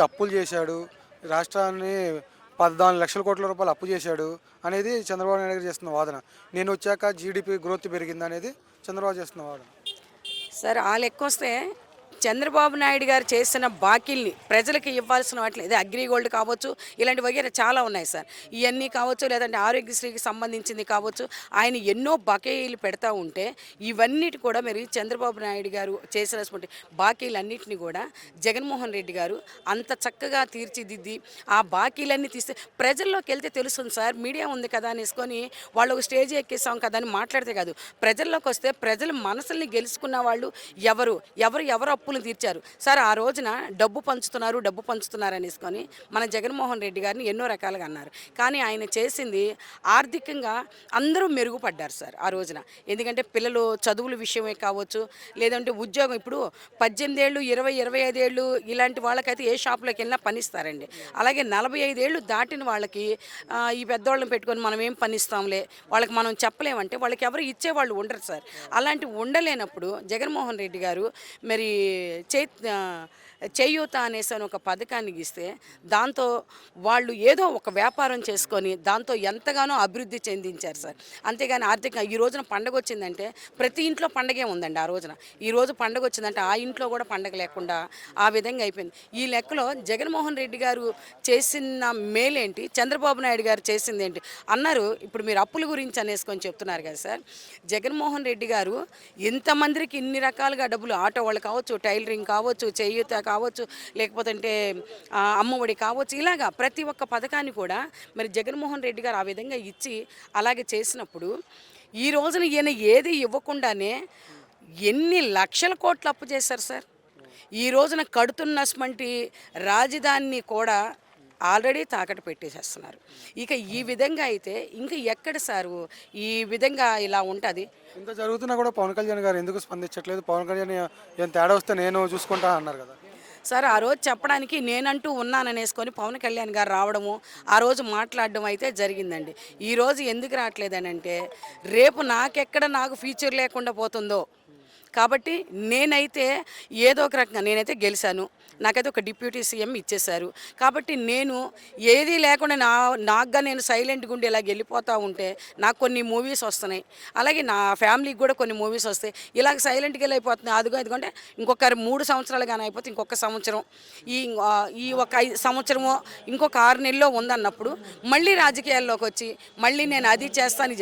అప్పులు చేశాడు. రాష్ట్రాన్ని పద్నాలుగు లక్షల కోట్ల రూపాయలు అప్పు చేశాడు అనేది చంద్రబాబు నాయుడు గారు చేస్తున్న వాదన. నేను వచ్చాక జీడిపి గ్రోత్ పెరిగింది అనేది చంద్రబాబు చేస్తున్న వాదన. సార్ ఆ లెక్క వస్తే చంద్రబాబు నాయుడు గారు చేసిన బాకీల్ని ప్రజలకు ఇవ్వాల్సిన వాటిని ఇదే అగ్రిగోల్డ్ కావచ్చు ఇలాంటి వగేర చాలా ఉన్నాయి సార్. ఇవన్నీ కావచ్చు లేదంటే ఆరోగ్యశ్రీకి సంబంధించింది కావచ్చు ఆయన ఎన్నో బకాయిలు పెడతా ఉంటే ఇవన్నిటి కూడా మరి చంద్రబాబు నాయుడు గారు చేసినటువంటి బాకీలన్నింటినీ కూడా జగన్మోహన్ రెడ్డి గారు అంత చక్కగా తీర్చిదిద్ది ఆ బాకీలన్నీ తీస్తే ప్రజల్లోకి వెళ్తే తెలుస్తుంది సార్ మీడియా ఉంది కదా అనేసుకొని వాళ్ళు ఒక స్టేజ్ ఎక్కేసాం కదా అని మాట్లాడితే కాదు. ప్రజల్లోకి వస్తే ప్రజల మనసుల్ని గెలుచుకున్న వాళ్ళు ఎవరు? ఎవరు ఎవరు అప్పులు తీర్చారు. సార్ ఆ రోజున డబ్బు పంచుతున్నారు డబ్బు పంచుతున్నారు అనేసుకొని మన జగన్మోహన్ రెడ్డి గారిని ఎన్నో రకాలుగా అన్నారు. కానీ ఆయన చేసింది ఆర్థికంగా అందరూ మెరుగుపడ్డారు సార్ ఆ రోజున. ఎందుకంటే పిల్లలు చదువుల విషయమే కావచ్చు లేదంటే ఉద్యోగం ఇప్పుడు పద్దెనిమిది ఏళ్ళు ఇరవై ఇరవై ఐదేళ్ళు ఇలాంటి వాళ్ళకైతే ఏ షాప్లోకి వెళ్ళినా పనిస్తారండి. అలాగే నలభై ఐదేళ్ళు దాటిన వాళ్ళకి ఈ పెద్దవాళ్ళని పెట్టుకొని మనం ఏం పనిస్తాంలే వాళ్ళకి మనం చెప్పలేమంటే వాళ్ళకి ఎవరు ఇచ్చేవాళ్ళు ఉండరు సార్. అలాంటి ఉండలేనప్పుడు జగన్మోహన్ రెడ్డి గారు మరి చే చేయూత అనేసి అని ఒక పథకాన్ని ఇస్తే దాంతో వాళ్ళు ఏదో ఒక వ్యాపారం చేసుకొని దాంతో ఎంతగానో అభివృద్ధి చెందించారు సార్. అంతేగాని ఆర్థికంగా ఈ రోజున పండగ వచ్చిందంటే ప్రతి ఇంట్లో పండగే ఉందండి ఆ రోజున. ఈ రోజు పండగ వచ్చిందంటే ఆ ఇంట్లో కూడా పండగ లేకుండా ఆ విధంగా అయిపోయింది. ఈ లెక్కలో జగన్మోహన్ రెడ్డి గారు చేసిన మేలేంటి? చంద్రబాబు నాయుడు గారు చేసింది ఏంటి? అన్నారు. ఇప్పుడు మీరు అప్పుల గురించి అనేసుకొని చెప్తున్నారు కదా సార్. జగన్మోహన్ రెడ్డి గారు ఇంతమందికి ఇన్ని రకాలుగా డబ్బులు ఆటో వాళ్ళు కావచ్చు టైలరింగ్ కావచ్చు చేయూత కావచ్చు లేకపోతే అంటే అమ్మఒడి కావచ్చు ఇలాగా ప్రతి ఒక్క పథకాన్ని కూడా మరి జగన్మోహన్ రెడ్డి గారు ఆ విధంగా ఇచ్చి అలాగే చేసినప్పుడు ఈ రోజున ఈయన ఏది ఇవ్వకుండానే ఎన్ని లక్షల కోట్లు అప్పు చేశారు సార్. ఈ రోజున కడుతున్నటువంటి రాజధానిని కూడా ఆల్రెడీ తాకట్టు పెట్టేసేస్తున్నారు. ఇక ఈ విధంగా అయితే ఇంకా ఎక్కడ సారు ఈ విధంగా ఇలా ఉంటుంది? ఇంత జరుగుతున్నా కూడా పవన్ కళ్యాణ్ గారు ఎందుకు స్పందించట్లేదు? పవన్ కళ్యాణ్ ఏం తేడా వస్తే నేను చూసుకుంటా అన్నారు కదా. సార్ ఆ రోజు చెప్పడానికి నేనంటూ ఉన్నాననేసుకొని పవన్ కళ్యాణ్ గారు రావడము ఆ రోజు మాట్లాడడం అయితే జరిగిందండి. ఈ రోజు ఎందుకు రావట్లేదని అంటే రేపు నాకెక్కడ నాకు ఫ్యూచర్ లేకుండా పోతుందో కాబట్టి నేనైతే ఏదో ఒక రకంగా నేనైతే గెలిచాను. నాకైతే ఒక డిప్యూటీ సీఎం ఇచ్చేశారు. కాబట్టి నేను ఏది లేకుండా నా నాకుగా నేను సైలెంట్గా ఉండి ఇలా వెళ్ళిపోతూ ఉంటే నాకు కొన్ని మూవీస్ వస్తున్నాయి. అలాగే నా ఫ్యామిలీకి కూడా కొన్ని మూవీస్ వస్తాయి. ఇలాగ సైలెంట్గా వెళ్ళిపోతుంది. అదిగో ఎందుకంటే ఇంకొక మూడు సంవత్సరాలు కానీ అయిపోతే ఇంకొక సంవత్సరం. ఈ ఈ ఒక ఐదు సంవత్సరమో ఇంకొక ఆరు నెలలో ఉందన్నప్పుడు మళ్ళీ రాజకీయాల్లోకి వచ్చి మళ్ళీ నేను అది చేస్తాను.